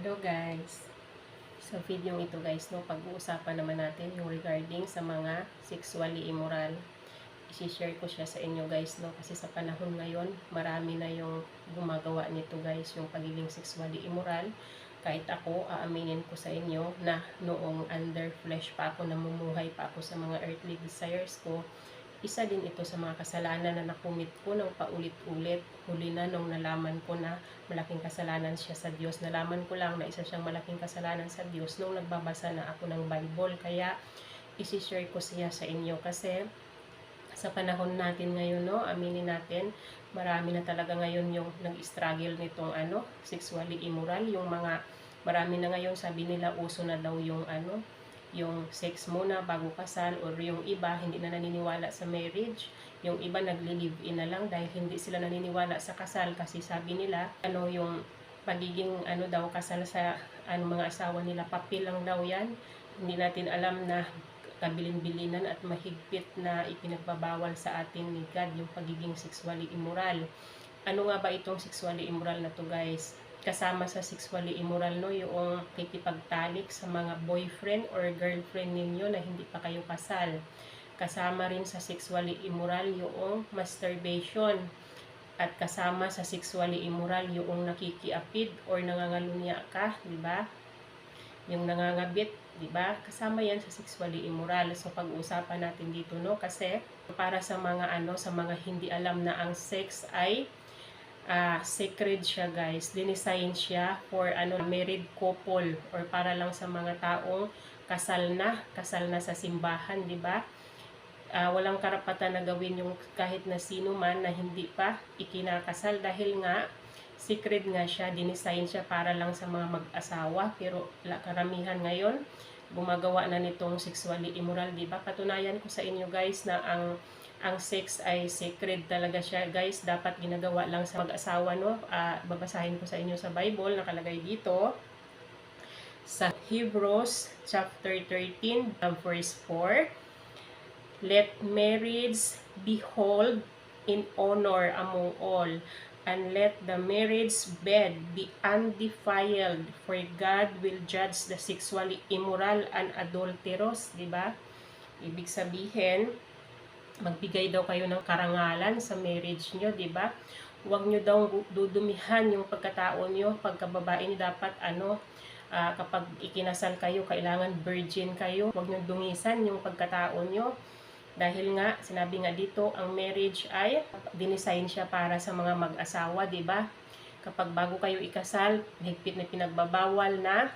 Hello guys! Sa video ito guys, no, pag-uusapan naman natin yung regarding sa mga sexually immoral. I-share ko siya sa inyo guys, no, kasi sa panahon ngayon, marami na yung gumagawa nito guys, yung pagiging sexually immoral. Kahit ako, aaminin ko sa inyo na noong under flesh pa ako, namumuhay pa ako sa mga earthly desires ko, isa din ito sa mga kasalanan na nakumit ko ng paulit-ulit. Huli na nung nalaman ko na malaking kasalanan siya sa Diyos. Nalaman ko lang na isa siyang malaking kasalanan sa Diyos nung nagbabasa na ako ng Bible. Kaya isi-share ko siya sa inyo kasi sa panahon natin ngayon, no, aminin natin, marami na talaga ngayon yung nag-struggle nitong ano, sexually immoral, yung mga marami na ngayon sabi nila uso na daw yung ano, yung sex muna bago kasal or yung iba hindi na naniniwala sa marriage yung iba nagli-live-in na lang dahil hindi sila naniniwala sa kasal kasi sabi nila ano yung pagiging ano daw kasal sa ano mga asawa nila papel lang daw yan. Hindi natin alam na kabilin-bilinan at mahigpit na ipinagbabawal sa atin ni God yung pagiging sexually immoral. Ano nga ba itong sexually immoral na to guys kasama sa sexually immoral no yung kikipagtalik sa mga boyfriend or girlfriend ninyo na hindi pa kayo kasal. Kasama rin sa sexually immoral yung masturbation. At kasama sa sexually immoral yung nakikiapid or nangangalunya ka di ba? Yung nangangabit di ba? Kasama yan sa sexually immoral. So pag-uusapan natin dito no? Kasi para sa mga ano sa mga hindi alam na ang sex ay uh, sacred siya guys. Dinesign siya for ano married couple or para lang sa mga taong kasal na, kasal na sa simbahan, di ba? Uh, walang karapatan na gawin yung kahit na sino man na hindi pa ikinakasal dahil nga secret nga siya, dinesign siya para lang sa mga mag-asawa pero karamihan ngayon gumagawa na nitong sexually immoral, di ba? Patunayan ko sa inyo guys na ang ang sex ay sacred talaga siya guys. Dapat ginagawa lang sa mag-asawa no? Uh, babasahin ko sa inyo sa Bible nakalagay dito sa Hebrews chapter 13 verse 4 let marriage be held in honor among all and let the marriage bed be undefiled for God will judge the sexually immoral and adulterous di ba? Ibig sabihin magbigay daw kayo ng karangalan sa marriage nyo, di ba? Huwag nyo daw dudumihan yung pagkatao nyo, pagkababae nyo dapat ano, uh, kapag ikinasal kayo, kailangan virgin kayo. Huwag nyo dungisan yung pagkatao nyo. Dahil nga, sinabi nga dito, ang marriage ay dinesign siya para sa mga mag-asawa, di ba? Kapag bago kayo ikasal, higpit na pinagbabawal na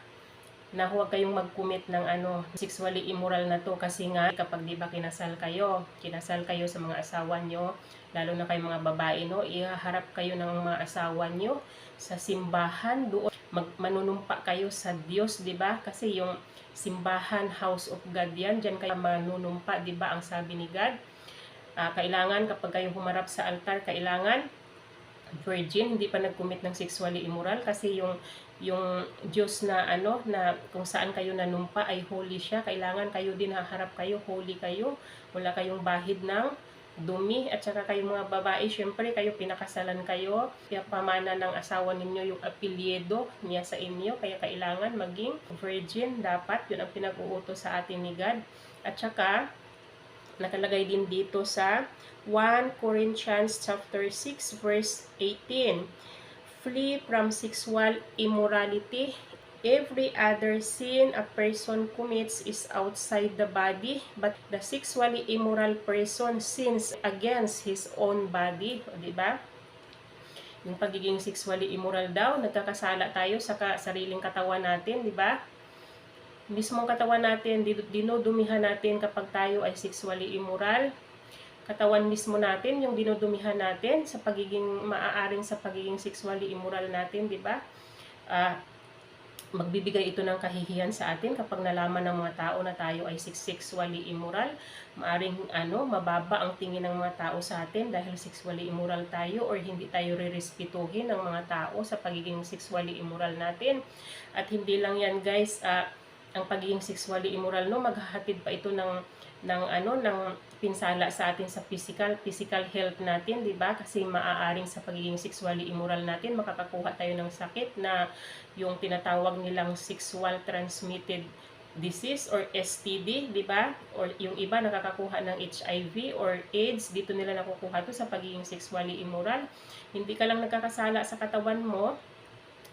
na huwag kayong mag-commit ng ano, sexually immoral na to kasi nga kapag di ba kinasal kayo, kinasal kayo sa mga asawa nyo, lalo na kayong mga babae, no, ihaharap kayo ng mga asawa nyo sa simbahan, doon mag, manunumpa kayo sa Diyos, di ba? Kasi yung simbahan, house of God yan, dyan kayo manunumpa, di ba? Ang sabi ni God, uh, kailangan kapag kayo humarap sa altar, kailangan virgin, hindi pa nag-commit ng sexually immoral kasi yung yung Diyos na ano na kung saan kayo nanumpa ay holy siya. Kailangan kayo din haharap kayo, holy kayo. Wala kayong bahid ng dumi at saka kayong mga babae, syempre kayo pinakasalan kayo, kaya pamana ng asawa ninyo yung apelyido niya sa inyo, kaya kailangan maging virgin, dapat, yun ang pinag-uutos sa atin ni God. At saka, nakalagay din dito sa 1 Corinthians chapter 6 verse 18. Flee from sexual immorality. Every other sin a person commits is outside the body, but the sexually immoral person sins against his own body. O, diba? Yung pagiging sexually immoral daw, nagkakasala tayo sa ka sariling katawan natin, di ba? Mismong katawan natin, dinodumihan natin kapag tayo ay sexually immoral katawan mismo natin, yung dinudumihan natin sa pagiging maaaring sa pagiging sexually immoral natin, di ba? Uh, magbibigay ito ng kahihiyan sa atin kapag nalaman ng mga tao na tayo ay sexually immoral. Maaring ano, mababa ang tingin ng mga tao sa atin dahil sexually immoral tayo or hindi tayo rirespetuhin ng mga tao sa pagiging sexually immoral natin. At hindi lang yan guys, uh, ang pagiging sexually immoral no maghahatid pa ito ng ng ano ng pinsala sa atin sa physical physical health natin, 'di ba? Kasi maaaring sa pagiging sexually immoral natin makakakuha tayo ng sakit na yung tinatawag nilang sexual transmitted disease or STD, 'di ba? Or yung iba nakakakuha ng HIV or AIDS, dito nila nakukuha to sa pagiging sexually immoral. Hindi ka lang nagkakasala sa katawan mo,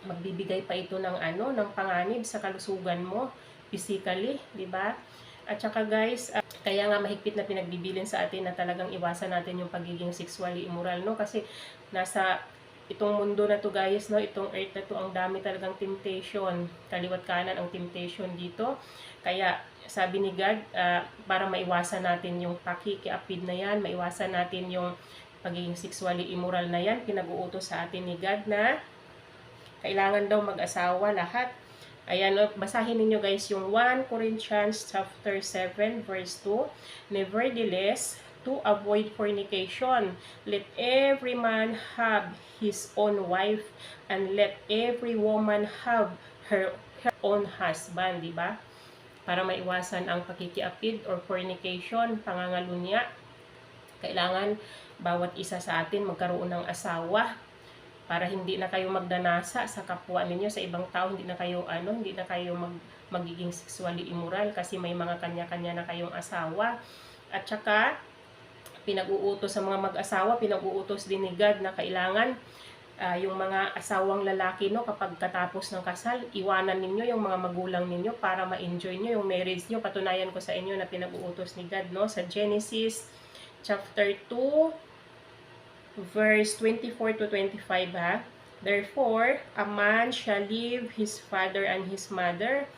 magbibigay pa ito ng ano, ng panganib sa kalusugan mo physically, 'di ba? At saka guys, uh, kaya nga mahigpit na pinagbibilin sa atin na talagang iwasan natin yung pagiging sexually immoral, no? Kasi nasa itong mundo na to guys, no? Itong earth na to, ang dami talagang temptation. Kaliwat kanan ang temptation dito. Kaya sabi ni God, uh, para maiwasan natin yung pakikiapid na yan, maiwasan natin yung pagiging sexually immoral na yan, pinag-uutos sa atin ni God na kailangan daw mag-asawa lahat Ayan, no, basahin ninyo guys yung 1 Corinthians chapter 7 verse 2. Nevertheless, to avoid fornication, let every man have his own wife and let every woman have her, her own husband, di ba? Para maiwasan ang pakikiapid or fornication, pangangalunya, kailangan bawat isa sa atin magkaroon ng asawa para hindi na kayo magdanasa sa kapwa ninyo sa ibang tao hindi na kayo ano hindi na kayo mag, magiging sexually immoral kasi may mga kanya-kanya na kayong asawa. At saka pinag-uutos sa mga mag-asawa pinag-uutos din ni God na kailangan uh, yung mga asawang lalaki no kapag katapos ng kasal iwanan ninyo yung mga magulang ninyo para ma-enjoy nyo yung marriage nyo. Patunayan ko sa inyo na pinag-uutos ni God no sa Genesis chapter 2 verse 24 to 25 ha. Therefore, a man shall leave his father and his mother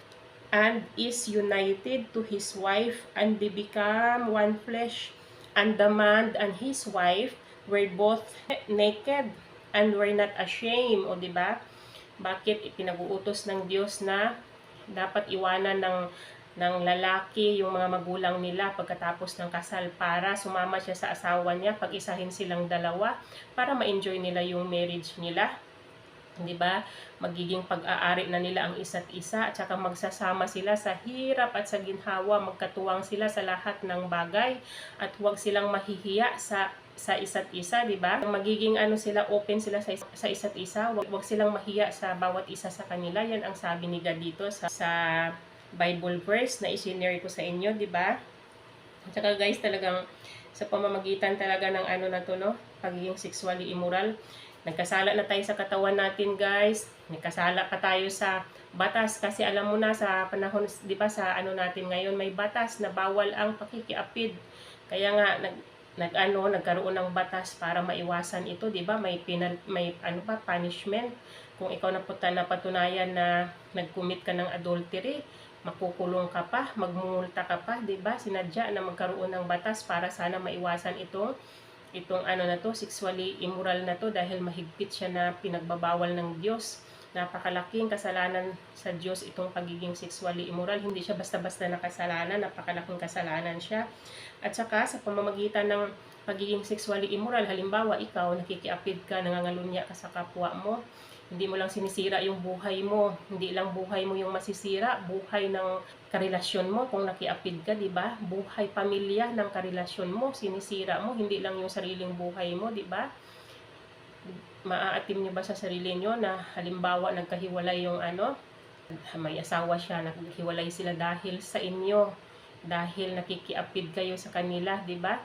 and is united to his wife and they become one flesh. And the man and his wife were both naked and were not ashamed. O di ba? Bakit ipinag-uutos ng Diyos na dapat iwanan ng ng lalaki, yung mga magulang nila pagkatapos ng kasal para sumama siya sa asawa niya, pag-isahin silang dalawa para ma-enjoy nila yung marriage nila. 'Di ba? Magiging pag-aari na nila ang isa't isa at saka magsasama sila sa hirap at sa ginhawa, magkatuwang sila sa lahat ng bagay at huwag silang mahihiya sa sa isa't isa, 'di ba? Magiging ano sila, open sila sa, sa isa't isa, wag, wag silang mahiya sa bawat isa sa kanila. Yan ang sabi ni God dito sa, sa Bible verse na isinare ko sa inyo, di ba? At saka guys, talagang sa pamamagitan talaga ng ano na to, no? Pagiging sexually immoral. Nagkasala na tayo sa katawan natin, guys. Nagkasala pa tayo sa batas kasi alam mo na sa panahon, di ba, sa ano natin ngayon, may batas na bawal ang pakikiapid. Kaya nga, nag, nag ano, nagkaroon ng batas para maiwasan ito, 'di ba? May penal, may ano pa punishment kung ikaw na puta na patunayan na nag-commit ka ng adultery makukulong ka pa, magmumulta ka pa, 'di ba? Sinadya na magkaroon ng batas para sana maiwasan itong itong ano na to, sexually immoral na to dahil mahigpit siya na pinagbabawal ng Diyos. Napakalaking kasalanan sa Diyos itong pagiging sexually immoral. Hindi siya basta-basta na kasalanan, napakalaking kasalanan siya. At saka sa pamamagitan ng pagiging sexually immoral, halimbawa ikaw nakikiapid ka, nangangalunya ka sa kapwa mo, hindi mo lang sinisira yung buhay mo. Hindi lang buhay mo yung masisira, buhay ng karelasyon mo kung nakiapid ka, 'di ba? Buhay pamilya ng karelasyon mo, sinisira mo, hindi lang yung sariling buhay mo, 'di ba? Maaatim niyo ba sa sarili niyo na halimbawa nagkahiwalay yung ano, may asawa siya, naghiwalay sila dahil sa inyo, dahil nakikiapid kayo sa kanila, 'di ba?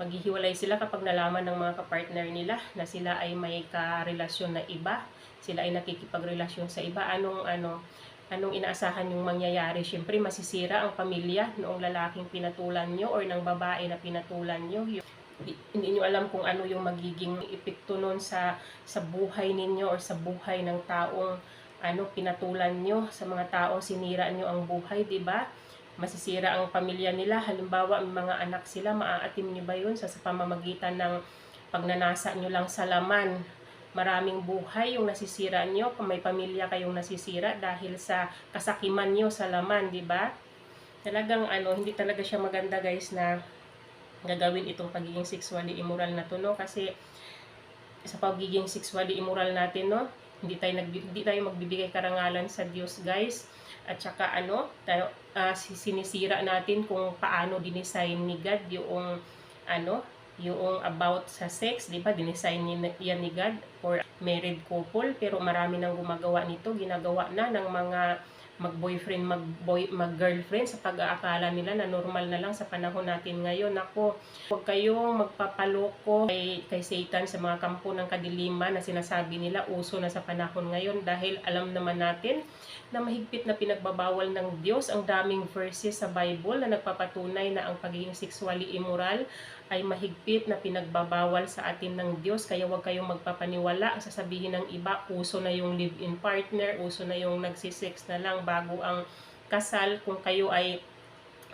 Maghihiwalay sila kapag nalaman ng mga kapartner nila na sila ay may karelasyon na iba sila ay nakikipagrelasyon sa iba, anong ano, anong inaasahan yung mangyayari? Siyempre, masisira ang pamilya noong lalaking pinatulan nyo or ng babae na pinatulan nyo. Hindi nyo alam kung ano yung magiging epekto nun sa, sa buhay ninyo or sa buhay ng taong ano, pinatulan nyo, sa mga taong sinira nyo ang buhay, di ba? Masisira ang pamilya nila. Halimbawa, may mga anak sila, maaatim nyo ba yun sa, sa pamamagitan ng pagnanasa nyo lang sa laman maraming buhay yung nasisira nyo, kung may pamilya kayong nasisira dahil sa kasakiman nyo sa laman, di ba? Talagang ano, hindi talaga siya maganda guys na gagawin itong pagiging sexually immoral na to, no? Kasi sa pagiging sexually immoral natin, no? hindi tayo nag hindi tayo magbibigay karangalan sa Diyos, guys. At saka ano, tayo, si- sinisira natin kung paano dinesign ni God yung ano, yung about sa sex, di ba? Dinesign yan ni God for married couple, pero marami nang gumagawa nito, ginagawa na ng mga mag-boyfriend, mag-boy, mag-girlfriend sa pag-aakala nila na normal na lang sa panahon natin ngayon. Ako, huwag kayong magpapaloko kay, kay Satan sa mga kampo ng kadiliman na sinasabi nila uso na sa panahon ngayon dahil alam naman natin na mahigpit na pinagbabawal ng Diyos ang daming verses sa Bible na nagpapatunay na ang pagiging sexually immoral ay mahigpit na pinagbabawal sa atin ng Diyos. Kaya huwag kayong magpapaniwala. Sasabihin ng iba, uso na yung live-in partner, uso na yung nagsisex na lang bago ang kasal. Kung kayo ay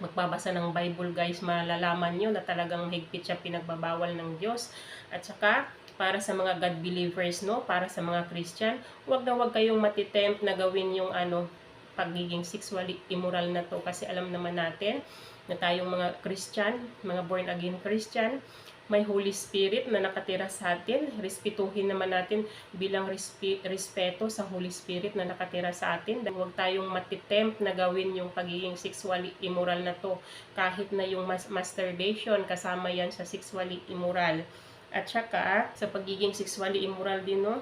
magbabasa ng Bible guys, malalaman nyo na talagang higpit siya pinagbabawal ng Diyos. At saka, para sa mga God believers, no? Para sa mga Christian, huwag na huwag kayong matitempt na gawin yung ano, pagiging sexually immoral na to. Kasi alam naman natin na tayong mga Christian, mga born again Christian, may Holy Spirit na nakatira sa atin. Respetuhin naman natin bilang respe- respeto sa Holy Spirit na nakatira sa atin. Dahil huwag tayong matitempt na gawin yung pagiging sexually immoral na to. Kahit na yung mas- masturbation, kasama yan sa sexually immoral. At saka, sa pagiging sexually immoral din, no,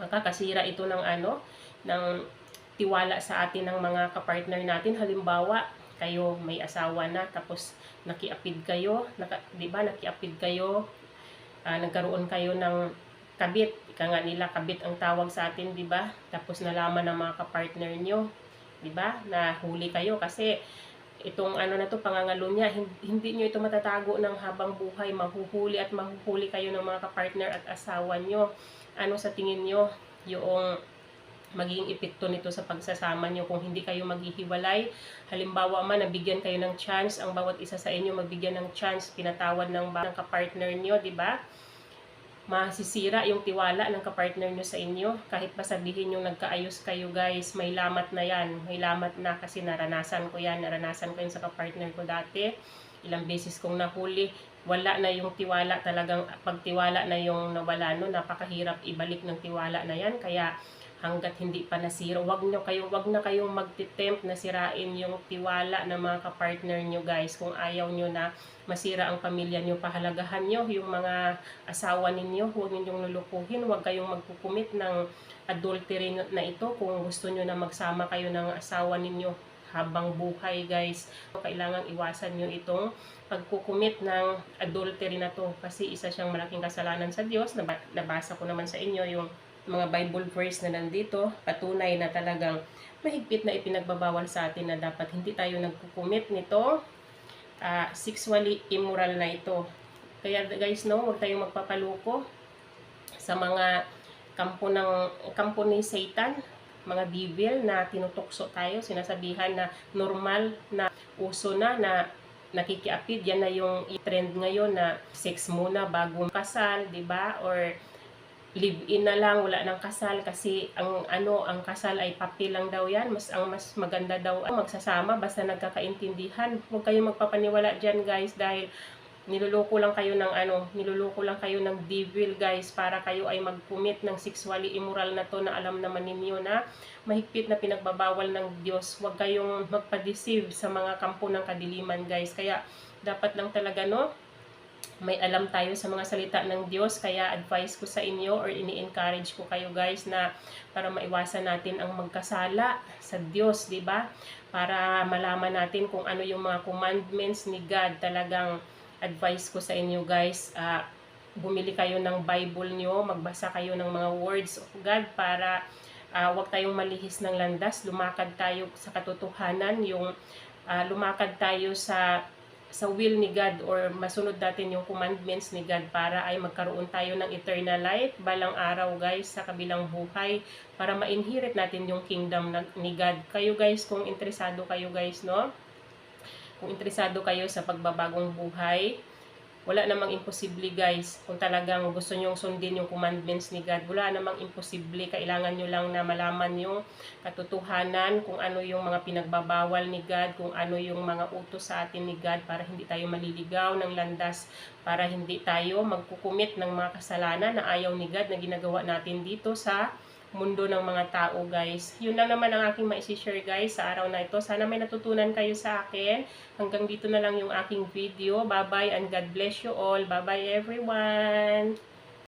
makakasira ito ng ano, ng tiwala sa atin ng mga kapartner natin. Halimbawa, kayo may asawa na tapos nakiapid kayo, naka, 'di ba? Nakiapid kayo, ah, nagkaroon kayo ng kabit. Ika nga nila kabit ang tawag sa atin, 'di ba? Tapos nalaman ng mga kapartner nyo, 'di ba? Na huli kayo kasi itong ano na to pangangalo niya hindi, hindi nyo ito matatago ng habang buhay mahuhuli at mahuhuli kayo ng mga kapartner at asawa nyo ano sa tingin nyo yung magiging epekto nito sa pagsasama nyo kung hindi kayo maghihiwalay. Halimbawa man, nabigyan kayo ng chance, ang bawat isa sa inyo magbigyan ng chance, pinatawad ng, ng kapartner nyo, di ba? Masisira yung tiwala ng kapartner nyo sa inyo. Kahit pa sabihin yung nagkaayos kayo guys, may lamat na yan. May lamat na kasi naranasan ko yan. Naranasan ko yan sa kapartner ko dati. Ilang beses kong nahuli. Wala na yung tiwala talagang pagtiwala na yung nawala no. Napakahirap ibalik ng tiwala na yan. Kaya hanggat hindi pa nasira. Wag nyo kayo, wag na kayong magtitempt na sirain yung tiwala ng mga kapartner nyo guys. Kung ayaw nyo na masira ang pamilya nyo, pahalagahan nyo yung mga asawa ninyo. Huwag ninyong lulukuhin. Huwag kayong magkukumit ng adultery na ito kung gusto nyo na magsama kayo ng asawa ninyo habang buhay guys. Kailangan iwasan nyo itong pagkukumit ng adultery na to kasi isa siyang malaking kasalanan sa Diyos. Naba- Nabasa ko naman sa inyo yung mga Bible verse na nandito, patunay na talagang mahigpit na ipinagbabawal sa atin na dapat hindi tayo nagkukumit nito. ah, sexually immoral na ito. Kaya guys, no, huwag tayong magpapaluko sa mga kampo ng kampo ni Satan, mga devil na tinutokso tayo, sinasabihan na normal na uso na na nakikiapid yan na yung trend ngayon na sex muna bago kasal, 'di ba? Or live-in na lang, wala nang kasal kasi ang ano, ang kasal ay papel lang daw yan. Mas ang mas maganda daw ang magsasama basta nagkakaintindihan. Huwag kayong magpapaniwala diyan, guys, dahil niluloko lang kayo ng ano, niluloko lang kayo ng devil, guys, para kayo ay mag-commit ng sexually immoral na to na alam naman ninyo na mahigpit na pinagbabawal ng Diyos. Huwag kayong magpa-deceive sa mga kampo ng kadiliman, guys. Kaya dapat lang talaga no, may alam tayo sa mga salita ng Diyos kaya advice ko sa inyo or ini-encourage ko kayo guys na para maiwasan natin ang magkasala sa Diyos, 'di ba? Para malaman natin kung ano yung mga commandments ni God. Talagang advice ko sa inyo guys, ah, bumili kayo ng Bible nyo, magbasa kayo ng mga words of God para ah, wag tayong malihis ng landas, lumakad tayo sa katotohanan, yung ah, lumakad tayo sa sa will ni God or masunod natin yung commandments ni God para ay magkaroon tayo ng eternal life balang araw guys sa kabilang buhay para ma-inherit natin yung kingdom ni God. Kayo guys kung interesado kayo guys no? Kung interesado kayo sa pagbabagong buhay, wala namang imposible guys. Kung talagang gusto nyong sundin yung commandments ni God, wala namang imposible. Kailangan nyo lang na malaman yung katotohanan, kung ano yung mga pinagbabawal ni God, kung ano yung mga utos sa atin ni God para hindi tayo maliligaw ng landas, para hindi tayo magkukumit ng mga kasalanan na ayaw ni God na ginagawa natin dito sa mundo ng mga tao guys. Yun lang naman ang aking maisishare guys sa araw na ito. Sana may natutunan kayo sa akin. Hanggang dito na lang yung aking video. Bye bye and God bless you all. Bye bye everyone.